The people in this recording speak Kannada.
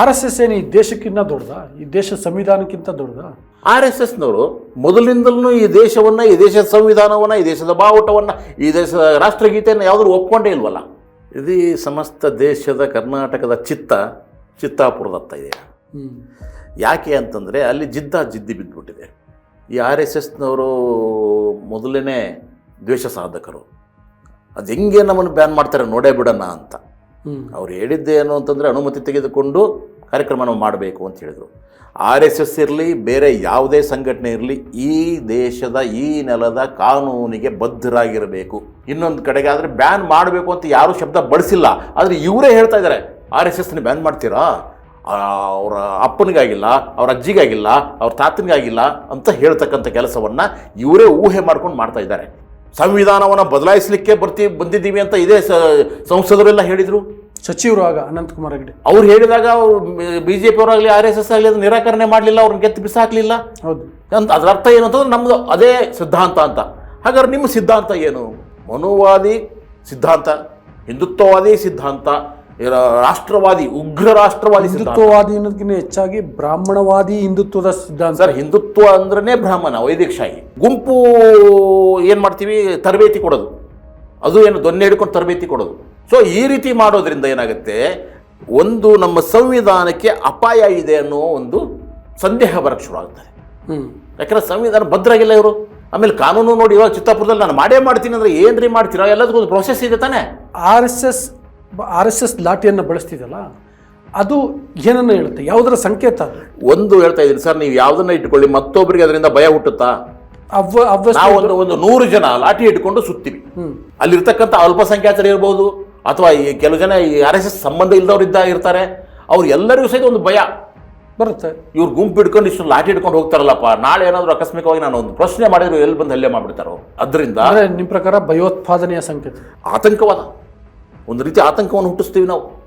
ಆರ್ ಎಸ್ ಎಸ್ ಏನು ಈ ದೇಶಕ್ಕಿಂತ ದೊಡ್ಡದ? ಈ ದೇಶ ಸಂವಿಧಾನಕ್ಕಿಂತ ದೊಡ್ಡದ? ಆರ್ ಎಸ್ ಎಸ್ನವರು ಮೊದಲಿಂದಲೂ ಈ ದೇಶವನ್ನು ಈ ದೇಶದ ಸಂವಿಧಾನವನ್ನು ಈ ದೇಶದ ಬಾವುಟವನ್ನು ಈ ದೇಶದ ರಾಷ್ಟ್ರಗೀತೆಯನ್ನು ಯಾವುದ್ರು ಒಪ್ಕೊಂಡೇ ಇಲ್ವಲ್ಲ? ಇಡೀ ಸಮಸ್ತ ದೇಶದ ಕರ್ನಾಟಕದ ಚಿತ್ತ ಚಿತ್ತಾಪುರದತ್ತ ಇದೆ. ಯಾಕೆ ಅಂತಂದರೆ ಅಲ್ಲಿ ಜಿದ್ದ ಜಿದ್ದಿ ಬಿದ್ದುಬಿಟ್ಟಿದೆ ಈ ಆರ್ ಎಸ್ ಎಸ್ನವರು ಮೊದಲನೇ ದ್ವೇಷ ಸಾಧಕರು. ಅದು ಹೆಂಗೆ ನಮ್ಮನ್ನು ಬ್ಯಾನ್ ಮಾಡ್ತಾರೆ ನೋಡೇ ಬಿಡೋಣ ಅಂತ. ಅವ್ರು ಹೇಳಿದ್ದೇನು ಅಂತಂದರೆ ಅನುಮತಿ ತೆಗೆದುಕೊಂಡು ಕಾರ್ಯಕ್ರಮವನ್ನು ಮಾಡಬೇಕು ಅಂತ ಹೇಳಿದರು. ಆರ್ ಎಸ್ ಎಸ್ ಇರಲಿ, ಬೇರೆ ಯಾವುದೇ ಸಂಘಟನೆ ಇರಲಿ, ಈ ದೇಶದ, ಈ ನೆಲದ ಕಾನೂನಿಗೆ ಬದ್ಧರಾಗಿರಬೇಕು. ಇನ್ನೊಂದು ಕಡೆಗೆ ಆದರೆ ಬ್ಯಾನ್ ಮಾಡಬೇಕು ಅಂತ ಯಾರೂ ಶಬ್ದ ಬಳಸಿಲ್ಲ ಆದರೆ ಇವರೇ ಹೇಳ್ತಾ ಇದ್ದಾರೆ, ಆರ್ ಎಸ್ ಎಸ್ನ ಬ್ಯಾನ್ ಮಾಡ್ತೀರಾ? ಅವರ ಅಪ್ಪನಿಗಾಗಿಲ್ಲ, ಅವ್ರ ಅಜ್ಜಿಗಾಗಿಲ್ಲ, ಅವ್ರ ತಾತನಿಗಾಗಿಲ್ಲ ಅಂತ ಹೇಳ್ತಕ್ಕಂಥ ಕೆಲಸವನ್ನು ಇವರೇ ಊಹೆ ಮಾಡ್ಕೊಂಡು ಮಾಡ್ತಾ ಇದ್ದಾರೆ. ಸಂವಿಧಾನವನ್ನು ಬದಲಾಯಿಸಲಿಕ್ಕೆ ಬರ್ತಿ ಬಂದಿದ್ದೀವಿ ಅಂತ ಇದೇ ಸಂಸದರೆಲ್ಲ ಹೇಳಿದರು? ಸಚಿವರು ಆಗ ಅನಂತಕುಮಾರ್ ಹೆಗಡೆ. ಅವ್ರು ಹೇಳಿದಾಗ ಅವರು ಬಿ ಜೆ ಪಿ ಅವರಾಗಲಿ ಆರ್ ಎಸ್ ಎಸ್ ಆಗಲಿ ಅದು ನಿರಾಕರಣೆ ಮಾಡಲಿಲ್ಲ ಅವ್ರನ್ನ ಗೆದ್ದು ಬಿಸಾಕಲಿಲ್ಲ? ಹೌದು. ಅಂತ ಅದರ ಅರ್ಥ ಏನು ಅಂತಂದ್ರೆ ನಮ್ಮದು ಅದೇ ಸಿದ್ಧಾಂತ ಅಂತ. ಹಾಗಾದ್ರೆ ನಿಮ್ಮ ಸಿದ್ಧಾಂತ ಏನು? ಮನುವಾದಿ ಸಿದ್ಧಾಂತ ಹಿಂದುತ್ವವಾದಿ ಸಿದ್ಧಾಂತ. ರಾಷ್ಟ್ರವಾದಿ ಉಗ್ರ ರಾಷ್ಟ್ರವಾದಿ ಹಿಂದುತ್ವವಾದಿ ಅನ್ನೋದಕ್ಕಿಂತ ಹೆಚ್ಚಾಗಿ ಬ್ರಾಹ್ಮಣವಾದಿ ಹಿಂದುತ್ವದ ಸಿದ್ಧಾಂತ. ಸರ್ ಹಿಂದುತ್ವ ಅಂದ್ರೆ ಬ್ರಾಹ್ಮಣ ವೈದಿಕಶಾಹಿ. ಗುಂಪು ಏನು ಮಾಡ್ತೀವಿ? ತರಬೇತಿ ಕೊಡೋದು. ಅದು ಏನು ದೊನ್ನೆ ಹಿಡ್ಕೊಂಡು ತರಬೇತಿ ಕೊಡೋದು. ಸೊ ಈ ರೀತಿ ಮಾಡೋದ್ರಿಂದ ಏನಾಗುತ್ತೆ? ಒಂದು ನಮ್ಮ ಸಂವಿಧಾನಕ್ಕೆ ಅಪಾಯ ಇದೆ ಅನ್ನೋ ಒಂದು ಸಂದೇಹ ಬರಕ್ಕೆ ಹ್ಮ್. ಯಾಕಂದ್ರೆ ಸಂವಿಧಾನ ಭದ್ರಾಗಿಲ್ಲ ಇವರು. ಆಮೇಲೆ ಕಾನೂನು ನೋಡಿ ಇವಾಗ ಚಿತ್ತಾಪುರದಲ್ಲಿ ನಾನು ಮಾಡೇ ಮಾಡ್ತೀನಿ ಅಂದ್ರೆ ಏನ್ರಿ ಮಾಡ್ತೀರಾ? ಎಲ್ಲದಕ್ಕೂ ಒಂದು ಪ್ರೊಸೆಸ್ ಇದೆ ತಾನೆ. R S S R S S ಲಾಠಿಯನ್ನು ಬಳಸ್ತಿದಲ್ಲ ಅದು ಏನನ್ನ ಹೇಳುತ್ತೆ? ಯಾವುದರ ಸಂಕೇತ ಒಂದು ಹೇಳ್ತಾ ಇದ್ದೀನಿ ಸರ್ ನೀವು ಯಾವುದನ್ನ ಇಟ್ಕೊಳ್ಳಿ ಮತ್ತೊಬ್ಬರಿಗೆ ಅದರಿಂದ ಭಯ ಹುಟ್ಟುತ್ತಾ? ಅವ್ವ ನಾವು ಒಂದು ಒಂದು ನೂರು ಜನ ಲಾಠಿ ಇಟ್ಕೊಂಡು ಸುತ್ತೀವಿ. ಅಲ್ಲಿರ್ತಕ್ಕಂಥ ಅಲ್ಪಸಂಖ್ಯಾತರು ಇರ್ಬೋದು ಅಥವಾ ಈ ಕೆಲವು ಜನ ಈ ಆರ್ ಎಸ್ ಎಸ್ ಸಂಬಂಧ ಇಲ್ಲದವ್ರು ಇದ್ದ ಇರ್ತಾರೆ ಅವ್ರು ಎಲ್ಲರಿಗೂ ಸಹಿತ ಒಂದು ಭಯ. ಬರುತ್ತೆ. ಇವ್ರು ಗುಂಪು ಇಟ್ಕೊಂಡು ಇಷ್ಟು ಲಾಠಿ ಇಟ್ಕೊಂಡು ಹೋಗ್ತಾರಲ್ಲಪ್ಪ ನಾಳೆ ಏನಾದರೂ ಆಕಸ್ಮಿಕವಾಗಿ ನಾನು ಒಂದು ಪ್ರಶ್ನೆ ಮಾಡಿದ್ರು ಎಲ್ಲಿ ಬಂದು ಹಲ್ಲೆ ಮಾಡಿಬಿಡ್ತಾರೋ. ಅದರಿಂದ ನಿಮ್ಮ ಪ್ರಕಾರ ಭಯೋತ್ಪಾದನೆಯ ಸಂಕೇತ. ಆತಂಕವಾದ. ಒಂದು ರೀತಿ ಆತಂಕವನ್ನು ಹುಟ್ಟಿಸ್ತೀವಿ ನಾವು.